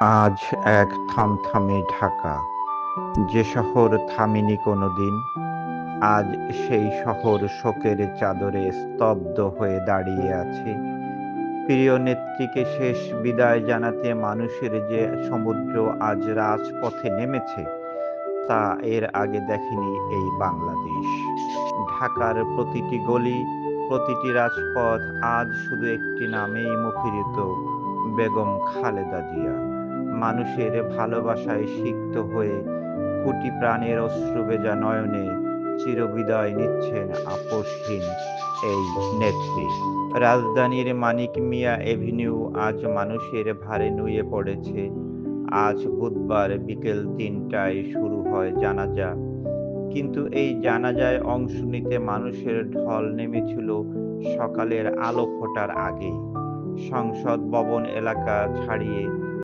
আজ এক থমথমে ঢাকা। যে শহর থামেনি কোনোদিন, আজ সেই শহর শোকের চাদরে স্তব্ধ হয়ে দাঁড়িয়ে আছে। প্রিয় নেত্রীকে শেষ বিদায় জানাতে মানুষের যে সমুদ্র আজ রাজপথে নেমেছে, তা এর আগে দেখেনি এই বাংলাদেশ। ঢাকার প্রতিটি গলি, প্রতিটি রাজপথ আজ শুধু একটি নামেই মুখরিত, বেগম খালেদা জিয়া। মানুষের ভালোবাসায় সিক্ত হয়ে কোটি প্রাণের অশ্রুবেজা নয়নে চিরবিদায় নিচ্ছেন আপোষহীন এই নেত্রী। রাজধানীর মানিক মিয়া এভিনিউ আজ মানুষের ভারে নুয়ে পড়েছে। আজ বুধবার বিকেল তিনটায় শুরু হয় জানাজা। কিন্তু এই জানাজায় অংশ নিতে মানুষের ঢল নেমেছিল সকালের আলো ফোটার আগেই। সংসদ ভবন এলাকা ছাড়িয়ে